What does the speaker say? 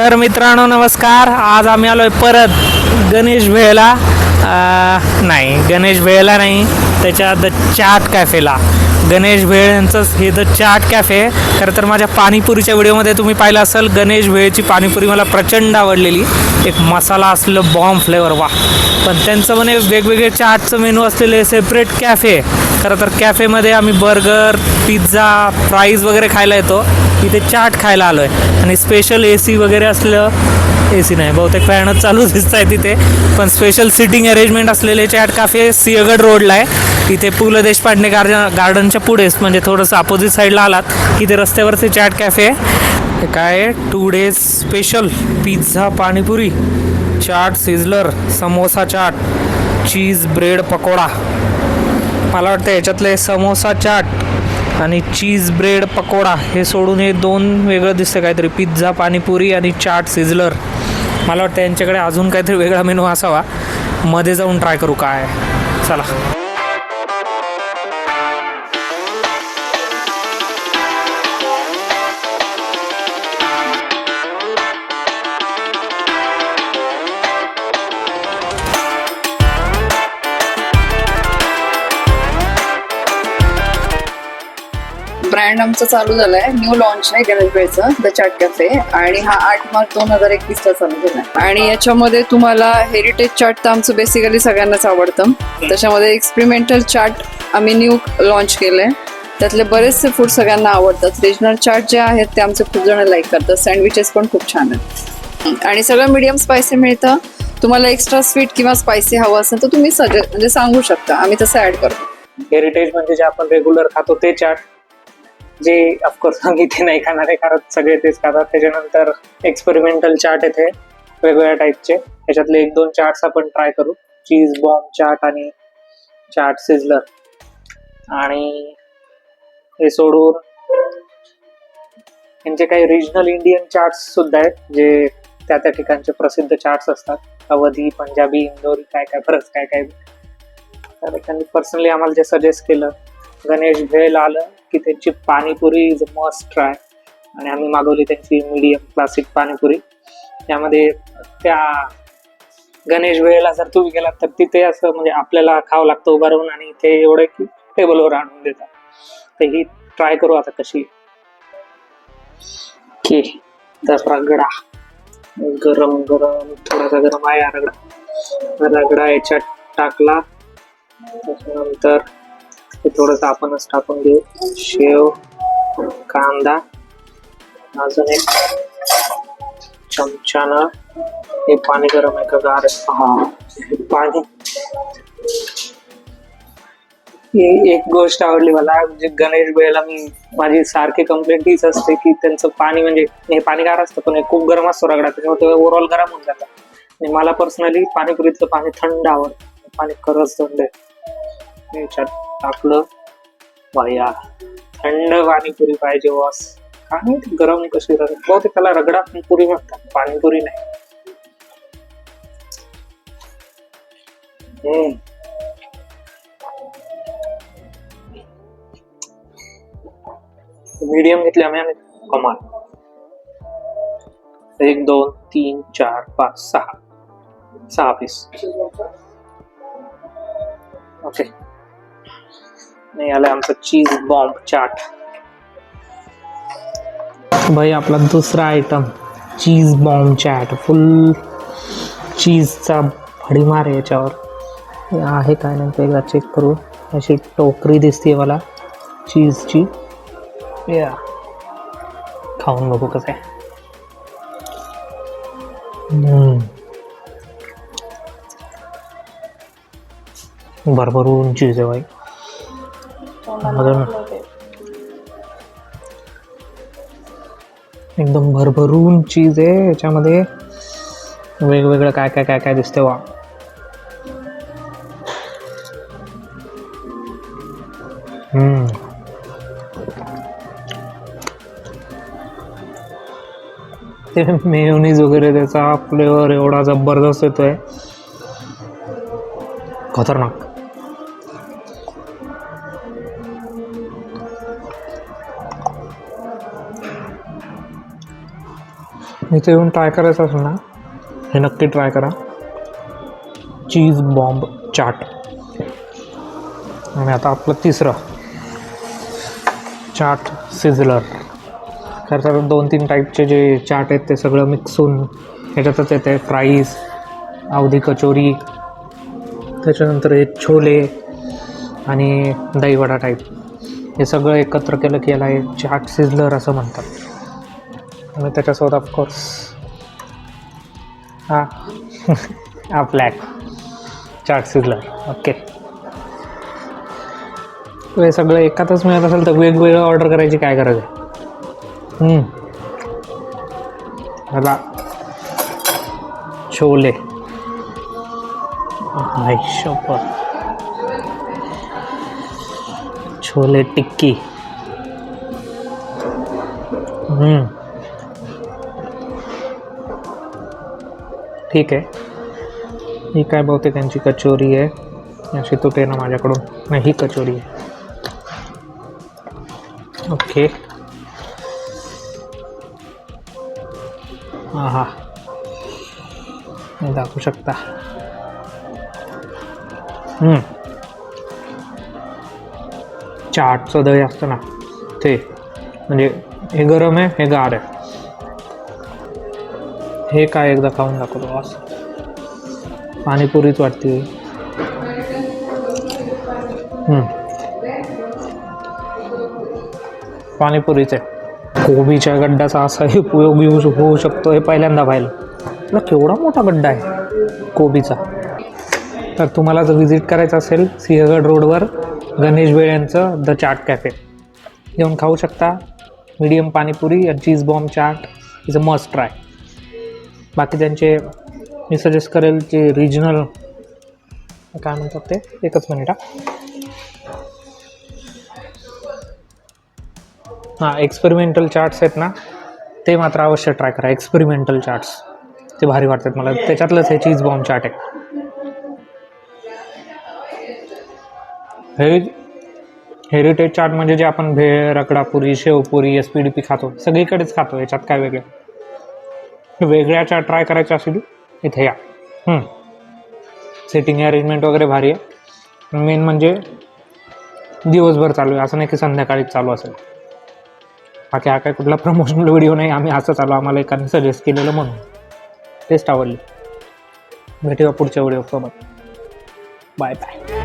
तर मित्रांनो नमस्कार. आज आम्ही आलोय परत गणेश भेळला. नाही गणेश भेळला नाही. त्याच्या द चाट कॅफेला गणेश भेळ यांचं हे द चाट कॅफे खरं तर माझ्या पाणीपुरीच्या व्हिडिओमध्ये तुम्ही पाहिलं असेल गणेश भेळची पाणीपुरी मला प्रचंड आवडलेली. एक मसाला असलेलं बॉम्ब फ्लेवर वा पण त्यांचं म्हणे वेगवेगळे चाटचं मेनू असलेले सेपरेट कॅफे खरं तर कॅफेमध्ये आम्ही बर्गर पिझ्झा फ्राईज वगैरे खायला येतो. इथे चाट खायला आलो आहे आणि स्पेशल ए सी वगैरे असलेलं ए सी नाही बहुतेक फॅनच चालू दिसत आहे तिथे. पण स्पेशल सिटिंग अरेंजमेंट असलेले चॅट काफे सिंहगड रोडला आहे. इथे पु ल देशपांडे गार्डन गार्डनच्या पुढेच म्हणजे थोडंसं अपोजिट साईडला आलात. की ते रस्त्यावरचे चॅट कॅफे आहे. काय आहे? Two days special pizza panipuri chaat sizzler samosa chaat cheese bread pakoda. मला वाटतं याच्यातले समोसा चाट आणि चीज ब्रेड पकोडा हे सोडून हे दोन वेगळं दिसतं काहीतरी. पिझ्झा पाणीपुरी आणि चाट सिझलर मला वाटतं यांच्याकडे अजून काहीतरी वेगळा मेनू असावा. मध्ये जाऊन ट्राय करू काय चला. ब्रँड आमचं चालू झालंय. न्यू लॉन्च आहे गणेशबाईचं द चाट कॅफे आणि हा आठ मार्च दोन हजार एकवीस ला चालू झालाय. आणि याच्यामध्ये तुम्हाला हेरिटेज चाट तर आमचं बेसिकली सगळ्यांनाच आवडतं. त्याच्यामध्ये एक्सपेरिमेंटल चाट आम्ही न्यू लॉन्च केलंय. त्यातले बरेचसे फूड सगळ्यांना आवडतात. रिजनल चाट जे आहेत ते आमचे खूप जण लाईक करतात. सँडविचेस पण खूप छान आहेत. आणि सगळं मीडियम स्पायसी मिळतं. तुम्हाला एक्स्ट्रा स्वीट किंवा स्पायसी हवं असेल तर तुम्ही सजे म्हणजे सांगू शकता. आम्ही तसं ऍड करतो. हेरिटेज म्हणजे जे आपण रेग्युलर खातो ते चाट जे ऑफकोर्स आम्ही ते नाही खाणार आहे कारण सगळे तेच खातात. त्याच्यानंतर एक्सपेरिमेंटल चाट येते वेगवेगळ्या टाईपचे त्याच्यातले एक दोन चार्ट्स आपण ट्राय करू. चीज बॉम्ब चाट आणि चाट सिझलर आणि हे सोडून यांचे काही रिजनल इंडियन चार्ट्स सुद्धा आहेत जे त्या त्या ठिकाणचे प्रसिद्ध चार्ट्स असतात. अवधी पंजाबी इंदोरी काय काय बरंच काय काय. तर त्यांनी पर्सनली आम्हाला जे सजेस्ट केलं गणेश भेल आलं. की त्यांची पाणीपुरी इज मस्ट ट्राय आणि आम्ही मागवली त्यांची मीडियम क्लासिक पाणीपुरी. त्यामध्ये त्या गणेश वेळेला जर तुम्ही गेलात तर तिथे असं म्हणजे आपल्याला खावं लागतं उभं राहून आणि ते एवढं की टेबलवर आणून देतात. तर ही ट्राय करू आता कशी की तर रगडा. गरम गरम थोडासा गरम आहे रगडा. रगडा याच्यात टाकला. त्याच्यानंतर थोडस आपणच टाकून देऊ. शेव कांदा अजून एक चमच्यानं हे पाणी गरम आहे का? गार? हा. पाणी. एक गोष्ट आवडली मला म्हणजे गणेश बेळला मी माझी सारखी कंप्लेंट हीच असते की त्यांचं पाणी म्हणजे हे पाणी गार असतं पण हे खूप गरम असतो रगडा त्याच्यामुळे ओव्हरऑल गरम होऊन जातं. आणि मला पर्सनली पाणीपुरीतलं पाणी थंड आवडतं. पाणी खरंच थंड आहे. टाकलं बाया थंड पाणीपुरी पाहिजे वास काय गरम कशी रगड त्याला रगडा पुरी म्हणतात पाणीपुरी नाही. हम्म. मीडियम घेतले आम्ही आणि कमाल. एक दोन तीन चार पाच सहा. सहा पीस ओके नाही आलं आमचं चीज बॉम्ब चाट भाई आपला दुसरा item cheese bomb chaat full चीजचा भडीमार आहे याच्यावर. आहे काय नाही एकदा चेक करू. अशी टोकरी दिसते मला चीजची या खाऊन बघू कसं आहे. भरभरून चीज आहे ना. एकदम भरभरून चीज आहे याच्यामध्ये वेगवेगळं काय काय काय काय दिसते वा ते मेयोनीज वगैरे त्याचा फ्लेवर एवढा जबरदस्त येतोय. खतरनाक. इथे येऊन ट्राय करायचं असेल ना हे नक्की ट्राय करा. चीज बॉम्ब चाट आणि आता आपलं तिसरं. चाट सिझलर खरं तर दोन तीन टाईपचे जे चाट आहेत ते सगळं मिक्स होऊन ह्याच्यातच येते फ्राईज अवधी कचोरी त्याच्यानंतर हे छोले आणि दहीवडा टाईप हे सगळं एकत्र केलं की याला हे चाट सिझलर असं म्हणतात. आणि त्याच्यासोबत ऑफकोर्स हा. हा ब्लॅक चाट सिझलर ओके हे सगळं एकातच मिळत असेल तर वेगवेगळं ऑर्डर करायची काय गरज आहे? मला छोले. भाई शोपर छोले टिक्की. हम्म. ठीक आहे. ही काय बहुतेक त्यांची कचोरी आहे. अशी तुटे ना माझ्याकडून. नाही ही कचोरी आहे. ओके. हां हां दाखवू शकता. चाटचं दही असतं ना. ते. म्हणजे हे गरम आहे हे गार आहे. हे काय एकदा खाऊन दाखवतो असं पाणीपुरीच वाटते. पाणीपुरीच आहे. कोबीच्या गड्ड्याचा असाही उपयोग येऊ होऊ शकतो हे पहिल्यांदा पाहिलं. ना केवढा मोठा गड्डा आहे कोबीचा. तर तुम्हाला जर व्हिजिट करायचं असेल सिंहगड रोडवर गणेश बेळ यांचं द चाट कॅफे येऊन खाऊ शकता. Medium panipuri cheese bomb chaat is a must try बाकी त्यांचे मी सजेस्ट करेल जे रिजनल काय म्हणतात ते? एकच मिनिट हा. हां एक्सपेरिमेंटल चार्ट्स आहेत ना ते मात्र अवश्य ट्राय करा. एक्सपेरिमेंटल चार्ट्स ते भारी वाटतात मला. त्याच्यातलंच हे चीज बॉम्ब चाट आहे. हेरि हेरिटेज चाट म्हणजे जे आपण bhel ragdapuri sevpuri S P D P खातो. सगळीकडेच खातो याच्यात काय वेगळं? वेगळ्याच्या ट्राय करायच्या असेल इथे या. सेटिंग अरेंजमेंट वगैरे भारी आहे. मेन म्हणजे दिवसभर चालू आहे. असं नाही की संध्याकाळीच चालू असेल. बाकी हा काय कुठला प्रमोशनल व्हिडिओ नाही. आम्ही असं चालू आम्हाला एकाने सजेस्ट केलेलं म्हणून. टेस्ट आवडली. भेटूया पुढच्या व्हिडिओसोबत बाय बाय